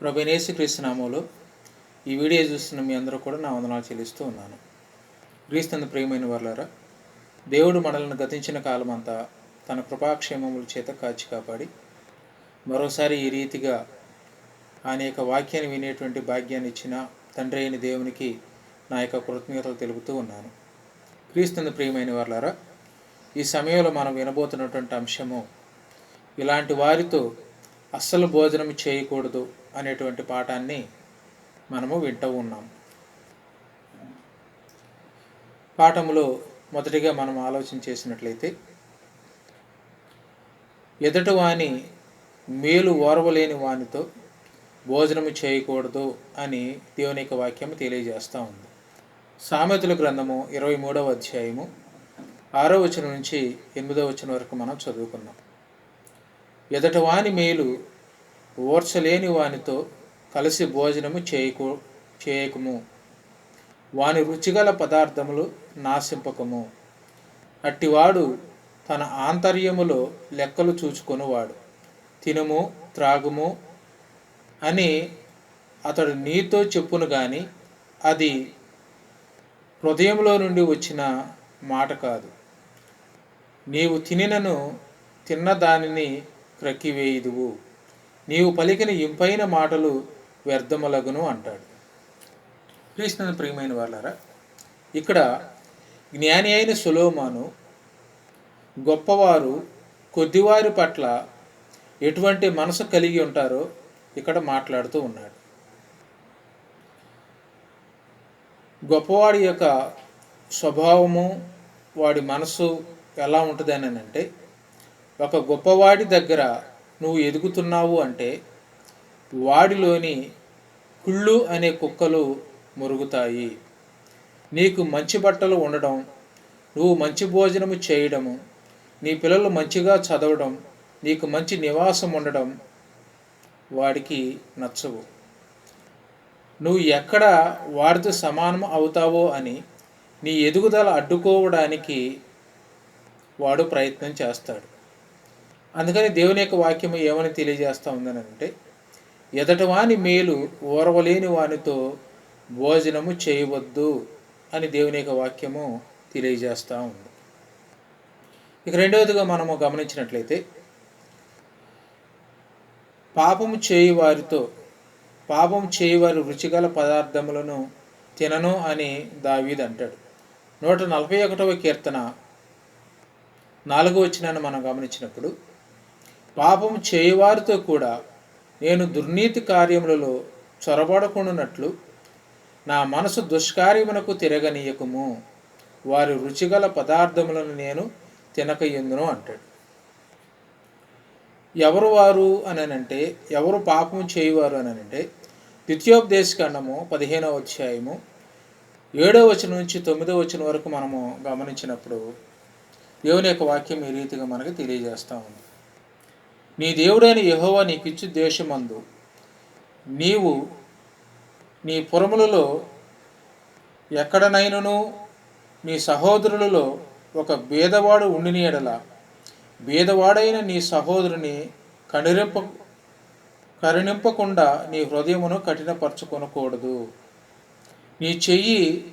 ప్రభనేసి క్రీస్తునామంలో ఈ వీడియో చూస్తున్న మీ అందరూ కూడా నా వందనాలు చెల్లిస్తూ ఉన్నాను. క్రీస్తున్న ప్రియమైన వాళ్ళారా దేవుడు మనల్ని గతించిన కాలమంతా తన కృపాక్షేమముల చేత కాచి కాపాడి మరోసారి ఈ రీతిగా ఆయన యొక్క వాక్యాన్ని వినేటువంటి భాగ్యాన్ని ఇచ్చిన తండ్రి అయిన దేవునికి నా యొక్క కృతజ్ఞతలు తెలుపుతూ ఉన్నాను. క్రీస్తున్న ప్రియమైన వాళ్ళారా ఈ సమయంలో మనం వినబోతున్నటువంటి అంశము ఇలాంటి వారితో అస్సలు భోజనం చేయకూడదు అనేటువంటి పాఠాన్ని మనము వింటూ ఉన్నాం. పాఠములో మొదటిగా మనం ఆలోచన చేసినట్లయితే ఎదుటి వాని మేలు ఓర్వలేని వానితో భోజనము చేయకూడదు అని దేవుని యొక్క వాక్యం తెలియజేస్తూ ఉంది. సామెతల గ్రంథము ఇరవై మూడవ అధ్యాయము ఆరో వచనం నుంచి ఎనిమిదవ వచనం వరకు మనం చదువుకున్నాం. ఎదట వాని మేలు ఓర్చలేని వానితో కలిసి భోజనము చేయకు చేయకము. వాని రుచిగల పదార్థములు నాశింపకము. అట్టివాడు తన ఆంతర్యములో లెక్కలు చూచుకొనువాడు. తినుము త్రాగుము అని అతడు నీతో చెప్పును గాని అది హృదయంలో నుండి వచ్చిన మాట కాదు. నీవు తినినను తిన్న దానిని క్రక్కివేయుదువు నీవు పలికిన ఇంపైన మాటలు వ్యర్థములగును అంటాడు. కృష్ణ ప్రియమైన వాళ్ళారా ఇక్కడ జ్ఞాని అయిన సులోమాను గొప్పవారు కొద్దివారి పట్ల ఎటువంటి మనసు కలిగి ఉంటారో ఇక్కడ మాట్లాడుతూ ఉన్నాడు. గొప్పవాడి యొక్క స్వభావము వాడి మనసు ఎలా ఉంటుంది అని అంటే ఒక గొప్పవాడి దగ్గర నువ్వు ఎదుగుతున్నావు అంటే వాడిలోని కుళ్ళు అనే కుక్కలు మురుగుతాయి. నీకు మంచి బట్టలు ఉండడం నువ్వు మంచి భోజనము చేయడము నీ పిల్లలు మంచిగా చదవడం నీకు మంచి నివాసం ఉండడం వాడికి నచ్చవు. నువ్వు ఎక్కడ వాడితో సమానం అవుతావో అని నీ ఎదుగుదల అడ్డుకోవడానికి వాడు ప్రయత్నం చేస్తాడు. అందుకని దేవుని యొక్క వాక్యము ఏమని తెలియజేస్తూ ఉందని అంటే ఎదటి వాని మేలు ఓర్వలేని వానితో భోజనము చేయవద్దు అని దేవుని యొక్క వాక్యము తెలియజేస్తూ ఉంది. ఇక రెండవదిగా మనము గమనించినట్లయితే పాపము చేయువారితో పాపం చేయువారి రుచిగల పదార్థములను తినను అని దావీద్ అంటాడు. నూట నలభై ఒకటవ కీర్తన నాలుగో వచ్చినాన్ని మనం గమనించినప్పుడు పాపం చేయవారితో కూడా నేను దుర్నీతి కార్యములలో చొరబడకుండానట్లు నా మనసు దుష్కార్యమునకు తిరగనీయకము. వారి రుచిగల పదార్థములను నేను తినక ఎందును అంటాడు. ఎవరు వారు అనంటే ఎవరు పాపము చేయవారు అనంటే అంటే ద్వితీయోపదేశకాండము పదిహేనవ అధ్యాయము ఏడో వచనం నుంచి తొమ్మిదో వచనం వరకు మనము గమనించినప్పుడు దేవుని యొక్క వాక్యం ఈ రీతిగా మనకు తెలియజేస్తూ ఉంది. నీ దేవుడైన యహోవా నీకిచ్చు దేశమందు. నీవు నీ పురములలో ఎక్కడనైనను నీ సహోదరులలో ఒక భేదవాడు ఉండిని ఎడల. భేదవాడైన నీ సహోదరుని కనిరింప కరుణింపకుండా నీ హృదయమును కఠినపరచుకొనకూడదు. నీ చెయ్యి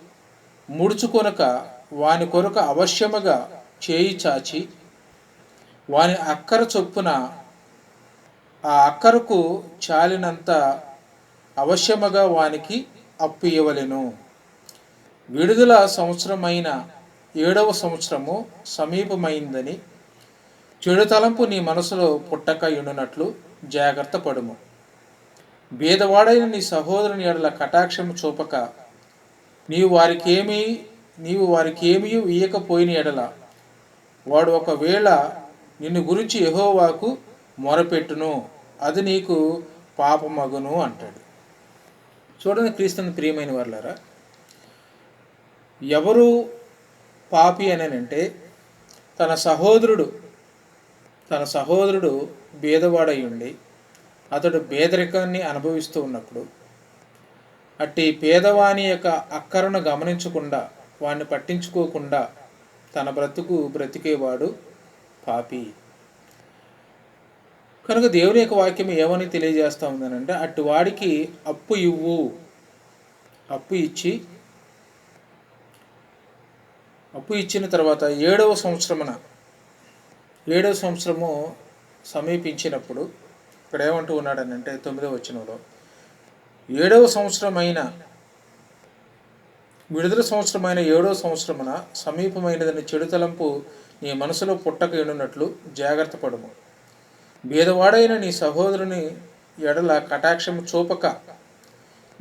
ముడుచుకొనక వాని కొరకు అవశ్యముగా చేయి చాచి వాని అక్కర చొప్పున ఆ అక్కరకు చాలినంత అవశ్యముగా వానికి అప్పు ఇవ్వలేను విడుదల సంవత్సరమైన ఏడవ సంవత్సరము సమీపమైందని చెడు తలంపు నీ మనసులో పుట్టక ఉండునట్లు జాగ్రత్త పడుము. బీదవాడైన నీ సహోదరుని ఎడల కటాక్షము చూపక నీవు వారికేమీ నీవు వారికేమీ ఇయ్యకపోయిన ఎడల వాడు ఒకవేళ నిన్ను గురించి యహోవాకు మొరపెట్టును. అది నీకు పాపమగును అంటాడు. చూడండి క్రీస్తుని ప్రియమైన వాళ్ళారా ఎవరు పాపి అనంటే అంటే తన సహోదరుడు తన సహోదరుడు బీదవాడై ఉండి అతడు పేదరికాన్ని అనుభవిస్తూ ఉన్నప్పుడు అట్టి పేదవాని యొక్క అక్కరను గమనించకుండా వాడిని పట్టించుకోకుండా తన బ్రతుకు బ్రతికేవాడు పాపి. కనుక దేవుని యొక్క వాక్యం ఏమని తెలియజేస్తా ఉందనంటే అటు వాడికి అప్పు ఇవ్వు. అప్పు ఇచ్చి అప్పు ఇచ్చిన తర్వాత ఏడవ సంవత్సరమున ఏడవ సంవత్సరము సమీపించినప్పుడు ఇక్కడ ఏమంటూ ఉన్నాడనంటే తొమ్మిదవ వచనంలో ఏడవ సంవత్సరమైన విడుదల సంవత్సరమైన ఏడవ సంవత్సరమున సమీపమైనదని చెడు తలంపు నీ మనసులో పుట్టక ఎండునట్లు జాగ్రత్త పడము. బీదవాడైన నీ సహోదరుని ఎడల కటాక్షము చూపక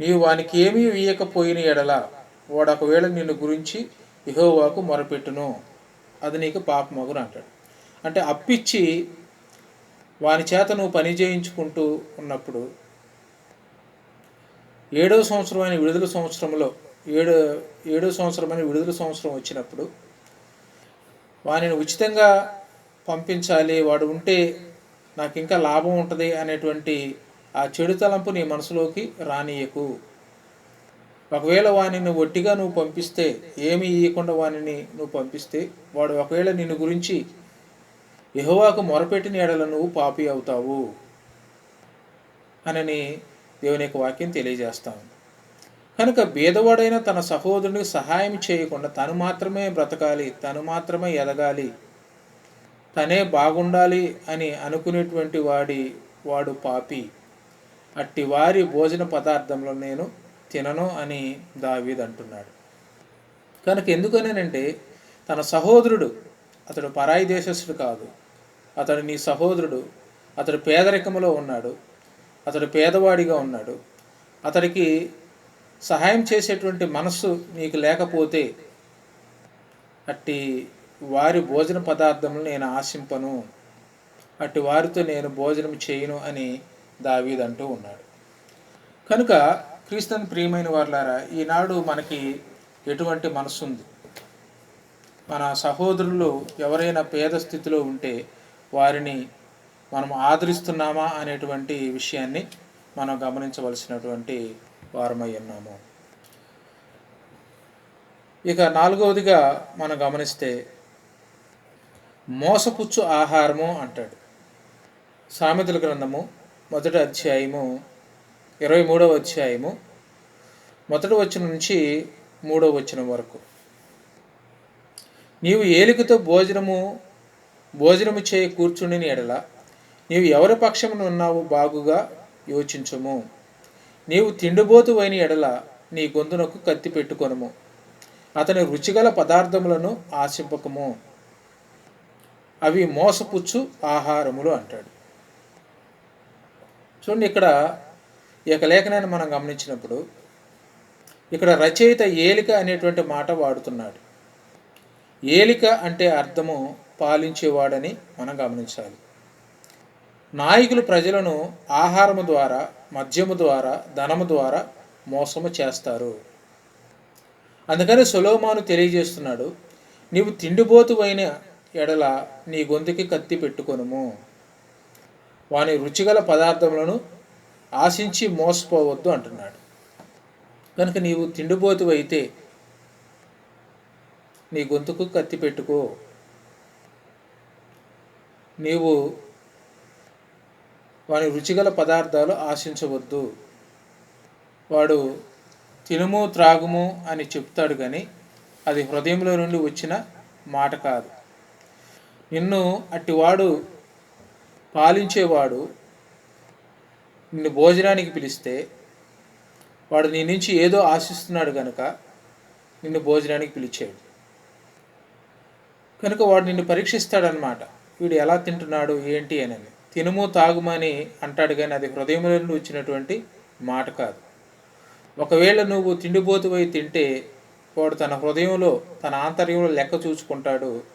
నీవు వానికి ఏమీ వీయకపోయిన ఎడల వాడు ఒకవేళ నిన్ను గురించి ఇహోవాకు మొరపెట్టును. అది నీకు పాపమగును అంటాడు. అంటే అప్పిచ్చి వాని చేత నువ్వు పని చేయించుకుంటూ ఉన్నప్పుడు ఏడవ సంవత్సరమైన విడుదల సంవత్సరంలో ఏడు ఏడో సంవత్సరమైన విడుదల సంవత్సరం వచ్చినప్పుడు వానిని ఉచితంగా పంపించాలి వాడు ఉంటే నాకు ఇంకా లాభం ఉంటుంది అనేటువంటి ఆ చెడు తలంపు నీ మనసులోకి రానియకు ఒకవేళ వానిని ఒట్టిగా నువ్వు పంపిస్తే ఏమి ఇవ్వకుండా వానిని నువ్వు పంపిస్తే వాడు ఒకవేళ నిన్ను గురించి యహోవాకు మొరపెట్టిన ఎడల నువ్వు పాపి అవుతావు అనని దేవుని యొక్క వాక్యం తెలియజేస్తాం కనుక బీదవాడైన తన సహోదరునికి సహాయం చేయకుండా తను మాత్రమే బ్రతకాలి తను మాత్రమే ఎదగాలి తనే బాగుండాలి అని అనుకునేటువంటి వాడి వాడు పాపి. అట్టి వారి భోజన పదార్థంలో నేను తినను అని దావీద్ అంటున్నాడు. కనుక ఎందుకనేనంటే తన సహోదరుడు అతడు పరాయి దేశస్థుడు కాదు. అతడు నీ సహోదరుడు అతడు పేదరికంలో ఉన్నాడు అతడు పేదవాడిగా ఉన్నాడు. అతడికి సహాయం చేసేటువంటి మనస్సు నీకు లేకపోతే అట్టి వారి భోజన పదార్థములు నేను ఆశింపను. అటు వారితో నేను భోజనం చేయను అని దావీద్ అంటూ ఉన్నాడు. కనుక క్రీస్తుని ప్రియమైన వారులారా ఈనాడు మనకి ఎటువంటి మనసు ఉంది మన సహోదరులు ఎవరైనా పేద స్థితిలో ఉంటే వారిని మనం ఆదరిస్తున్నామా అనేటువంటి విషయాన్ని మనం గమనించవలసినటువంటి వారమై ఉన్నాము. ఇక నాలుగవదిగా మనం గమనిస్తే మోసపుచ్చు ఆహారము అంటాడు. సామెతల గ్రంథము మొదటి అధ్యాయము ఇరవై మూడవ అధ్యాయము మొదటి వచ్చిన నుంచి మూడవ వచ్చిన వరకు. నీవు ఏలికతో భోజనము భోజనము చేయి కూర్చుని ఎడల నీవు ఎవరి పక్షమున ఉన్నావు బాగుగా యోచించము. నీవు తిండిబోతు అయిన ఎడల నీ గొంతునకు కత్తి పెట్టుకొనము. అతని రుచిగల పదార్థములను ఆశింపకము. అవి మోసపుచ్చు ఆహారములు అంటాడు. చూడండి ఇక్కడ ఈ యొక్క లేఖనాన్ని మనం గమనించినప్పుడు ఇక్కడ రచయిత ఏలిక అనేటువంటి మాట వాడుతున్నాడు. ఏలిక అంటే అర్థము పాలించేవాడని మనం గమనించాలి. నాయకులు ప్రజలను ఆహారము ద్వారా మద్యము ద్వారా ధనము ద్వారా మోసము చేస్తారు. అందుకని సులోమాను తెలియజేస్తున్నాడు నీవు తిండిపోతు ఎడల నీ గొంతుకి కత్తి పెట్టుకొనుము. వాని రుచిగల పదార్థములను ఆశించి మోసపోవద్దు అంటున్నాడు. కనుక నీవు తిండిపోతు అయితే నీ గొంతుకు కత్తి పెట్టుకో. నీవు వాని రుచిగల పదార్థాలు ఆశించవద్దు. వాడు తినుము త్రాగుము అని చెప్తాడు కానీ అది హృదయంలో నుండి వచ్చిన మాట కాదు. నిన్ను అట్టివాడు పాలించేవాడు నిన్ను భోజనానికి పిలిస్తే వాడు నీ నుంచి ఏదో ఆశిస్తున్నాడు కనుక నిన్ను భోజనానికి పిలిచాడు. కనుక వాడు నిన్ను పరీక్షిస్తాడనమాట వీడు ఎలా తింటున్నాడు ఏంటి అని తినుము తాగుమని అంటాడు కానీ అది హృదయంలో నుండి వచ్చినటువంటి మాట కాదు. ఒకవేళ నువ్వు తిండిపోతువై తింటే వాడు తన హృదయంలో తన ఆంతర్యంలో లెక్క చూసుకుంటాడు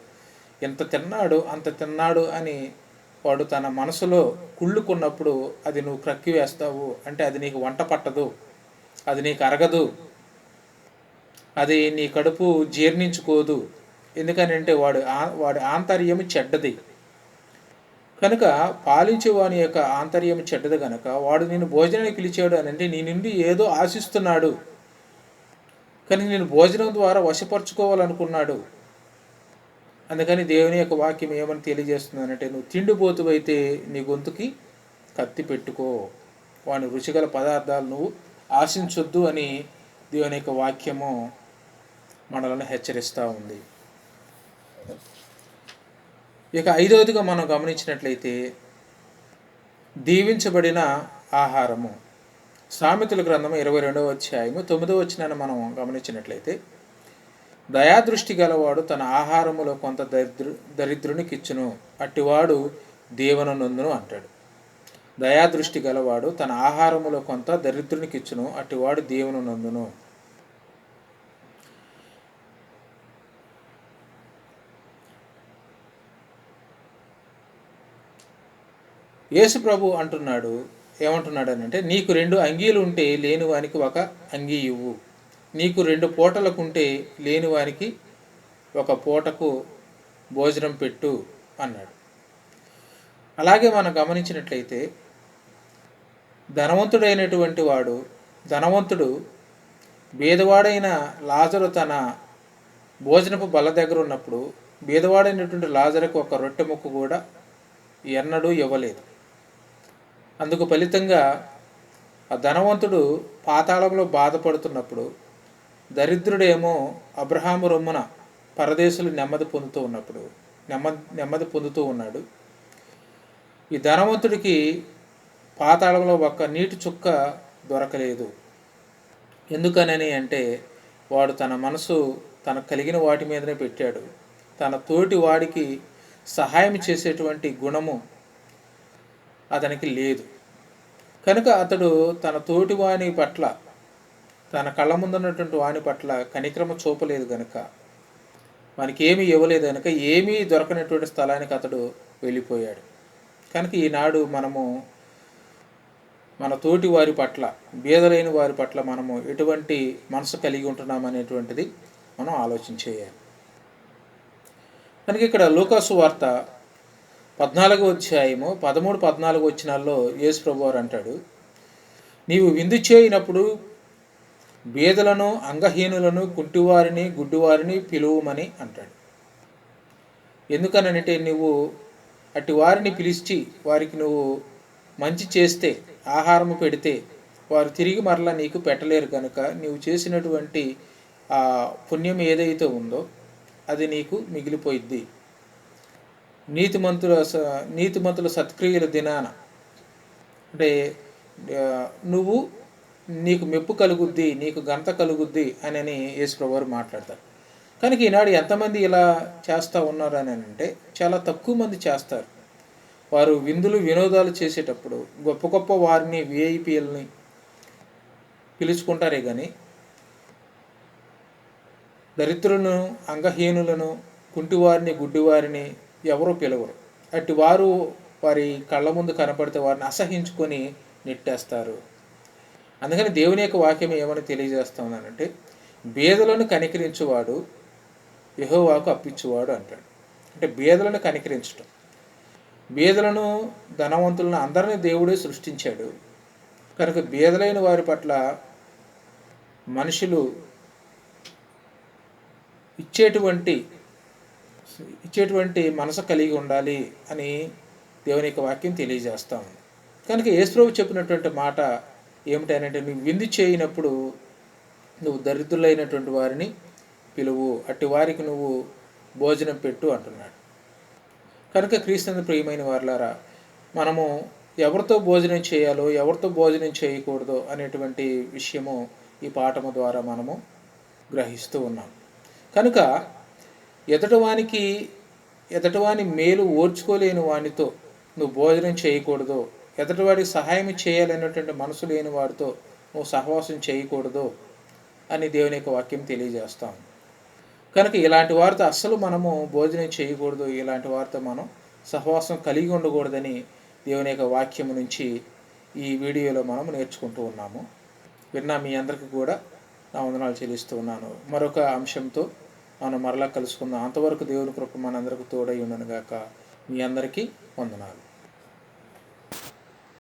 ఎంత తిన్నాడు అంత తిన్నాడు అని వాడు తన మనసులో కుళ్ళుకున్నప్పుడు అది నువ్వు క్రక్కి వేస్తావు అంటే అది నీకు వంట పట్టదు అది నీకు అరగదు అది నీ కడుపు జీర్ణించుకోదు. ఎందుకనంటే వాడు వాడి ఆంతర్యం చెడ్డది. కనుక పాలించే వాని యొక్క ఆంతర్యం చెడ్డది కనుక వాడు నేను భోజనానికి పిలిచాడు అని అంటే నీ నుండి ఏదో ఆశిస్తున్నాడు. కానీ నేను భోజనం ద్వారా వశపరుచుకోవాలనుకున్నాడు. అందుకని దేవుని యొక్క వాక్యం ఏమని తెలియజేస్తుందంటే నువ్వు తిండిపోతువైతే నీ గొంతుకి కత్తి పెట్టుకో. వాని రుచిగల పదార్థాలు నువ్వు ఆశించొద్దు అని దేవుని యొక్క వాక్యము మనలను హెచ్చరిస్తూ ఉంది. ఇక ఐదవదిగా మనం గమనించినట్లయితే దీవించబడిన ఆహారము. సామెతల గ్రంథము ఇరవై రెండవ అధ్యాయము తొమ్మిదవ వచ్చినాన్ని మనం గమనించినట్లయితే దయాదృష్టి గలవాడు తన ఆహారములో కొంత దరిద్రు దరిద్రునికిచ్చును. అట్టివాడు దేవన అంటాడు. దయాదృష్టి గలవాడు తన ఆహారములో కొంత దరిద్రునికిచ్చును. అట్టివాడు దేవుని నందును యేసు ప్రభు అంటున్నాడు ఏమంటున్నాడు అని అంటే నీకు రెండు అంగీలు ఉంటే లేని వానికి ఒక అంగీ ఇవ్వు. నీకు రెండు పూటలకుంటే లేని వారికి ఒక పూటకు భోజనం పెట్టు అన్నాడు. అలాగే మనం గమనించినట్లయితే ధనవంతుడైనటువంటి వాడు ధనవంతుడు బీదవాడైన లాజరు తన భోజనపు బల్ల దగ్గర ఉన్నప్పుడు బీదవాడైనటువంటి లాజరుకు ఒక రొట్టె ముక్కు కూడా ఎన్నడూ ఇవ్వలేదు. అందుకు ఫలితంగా ఆ ధనవంతుడు పాతాళంలో బాధపడుతున్నప్పుడు దరిద్రుడేమో అబ్రహాము రొమ్మున పరదేశులు నెమ్మది పొందుతూ ఉన్నప్పుడు నెమ్మది నెమ్మది పొందుతూ ఉన్నాడు. ఈ ధనవంతుడికి పాతాళంలో ఒక్క నీటి చుక్క దొరకలేదు. ఎందుకనని అంటే వాడు తన మనసు తనకు కలిగిన వాటి మీదనే పెట్టాడు. తన తోటి వాడికి సహాయం చేసేటువంటి గుణము అతనికి లేదు. కనుక అతడు తన తోటివాని పట్ల తన కళ్ళ ముందున్నటువంటి వాని పట్ల కనిక్రమ చూపలేదు కనుక మనకేమీ ఇవ్వలేదు కనుక ఏమీ దొరకనటువంటి స్థలానికి అతడు వెళ్ళిపోయాడు. కనుక ఈనాడు మనము మన తోటి వారి పట్ల బీదలైన వారి పట్ల మనము ఎటువంటి మనసు కలిగి ఉంటున్నాం అనేటువంటిది మనం ఆలోచించేయాలి మనకి ఇక్కడ లూకాసు వార్త పద్నాలుగు అధ్యాయము పదమూడు పద్నాలుగు వచ్చినాల్లో యేసు ప్రభు వారు అంటాడు నీవు విందు చేయనప్పుడు బీదలను అంగహీనులను కుంటివారిని గుడ్డివారిని పిలువమని అంటాడు. ఎందుకనంటే నువ్వు అటు వారిని పిలిచి వారికి నువ్వు మంచి చేస్తే ఆహారము పెడితే వారు తిరిగి మరలా నీకు పెట్టలేరు కనుక నీవు చేసినటువంటి ఆ పుణ్యం ఏదైతే ఉందో అది నీకు మిగిలిపోయిద్ది. నీతిమంతుల స నీతిమంతుల సత్క్రియల దినాన. అంటే నువ్వు నీకు మెప్పు కలుగుద్ది నీకు ఘనత కలుగుద్ది అని అని యేసుప్రభు మాట్లాడతారు. కనుక ఈనాడు ఎంతమంది ఇలా చేస్తూ ఉన్నారు అని అంటే చాలా తక్కువ మంది చేస్తారు. వారు విందులు వినోదాలు చేసేటప్పుడు గొప్ప గొప్ప వారిని విఐపీఎల్ని పిలుచుకుంటారే కానీ దరిద్రులను అంగహీనులను కుంటివారిని గుడ్డివారిని ఎవరో పిలవరు. అట్టి వారు వారి కళ్ళ ముందు కనపడితే వారిని అసహించుకొని నెట్టేస్తారు. అందుకని దేవుని యొక్క వాక్యం ఏమని తెలియజేస్తామనంటే బేదలను కనికరించువాడు యహోవాకు అప్పించువాడు అంటాడు. అంటే బేదలను కనికరించటం. బేదలను ధనవంతులను అందరినీ దేవుడే సృష్టించాడు. కనుక బేదలైన వారి పట్ల మనుషులు ఇచ్చేటువంటి ఇచ్చేటువంటి మనసు కలిగి ఉండాలి అని దేవుని యొక్క వాక్యం తెలియజేస్తాం కనుక యేసుప్రభు చెప్పినటువంటి మాట ఏమిటనంటే నువ్వు విందు చేయనప్పుడు నువ్వు దరిద్రులైనటువంటి వారిని పిలువు. అట్టి వారికి నువ్వు భోజనం పెట్టు అంటున్నాడు. కనుక క్రీస్తుని ప్రియమైన వారులారా మనము ఎవరితో భోజనం చేయాలో ఎవరితో భోజనం చేయకూడదో అనేటువంటి విషయము ఈ పాఠము ద్వారా మనము గ్రహిస్తూ ఉన్నాం. కనుక ఎదటవానికి ఎదటవాని మేలు ఓర్చుకోలేని వానితో నువ్వు భోజనం చేయకూడదు ఎదటివాడికి సహాయం చేయాలనేటువంటి మనసు లేని వాడితో నువ్వు సహవాసం చేయకూడదు అని దేవుని యొక్క వాక్యం తెలియజేస్తాం కనుక ఇలాంటి వారితో అస్సలు మనము భోజనం చేయకూడదు ఇలాంటి వారితో మనం సహవాసం కలిగి ఉండకూడదని దేవుని యొక్క వాక్యం నుంచి ఈ వీడియోలో మనం నేర్చుకుంటూ ఉన్నాము. విన్నా మీ అందరికీ కూడా నా వందనాలు చెల్లిస్తూ ఉన్నాను. మరొక అంశంతో మనం మరలా కలుసుకుందాం. అంతవరకు దేవుని కృప మనందరికి తోడై ఉండను గాక మీ అందరికీ వందనాలు.